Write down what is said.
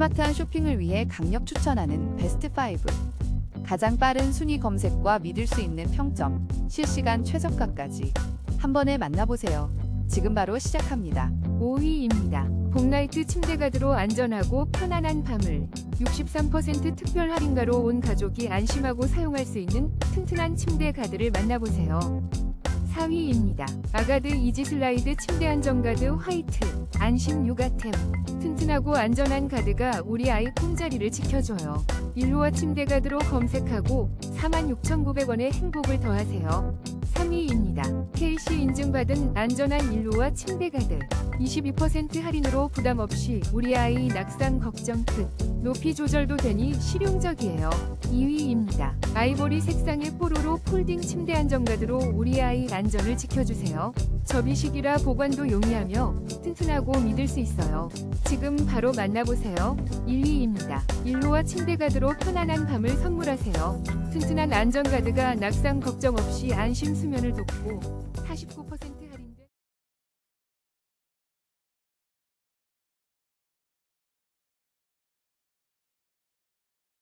스마트한 쇼핑을 위해 강력 추천하는 베스트 5. 가장 빠른 순위 검색과 믿을 수 있는 평점, 실시간 최저가까지 한 번에 만나보세요. 지금 바로 시작합니다. 5위입니다. 봄라이트 침대 가드로 안전하고 편안한 밤을 63% 특별 할인가로 온 가족이 안심하고 사용할 수 있는 튼튼한 침대 가드를 만나보세요. 4위입니다. 아가드 이지 슬라이드 침대 안전가드 화이트 안심 육아템 튼튼하고 안전한 가드가 우리 아이 폼자리를 지켜줘요. 일루와 침대 가드로 검색하고 46,900원의 행복을 더하세요. 3위입니다. KC 인증받은 안전한 일루와 침대 가드 22% 할인으로 부담 없이 우리 아이 낙상 걱정 끝. 높이 조절도 되니 실용적이에요. 2위입니다. 아이보리 색상의 뽀로로 폴딩 침대 안전 가드로 우리 아이 안전을 지켜주세요. 접이식이라 보관도 용이하며 튼튼하고 믿을 수 있어요. 지금 바로 만나보세요. 1위 입니다. 일루와 침대 가드로 편안한 밤을 선물하세요. 튼튼한 안전가드가 낙상 걱정 없이 안심 수면을 돕고 49%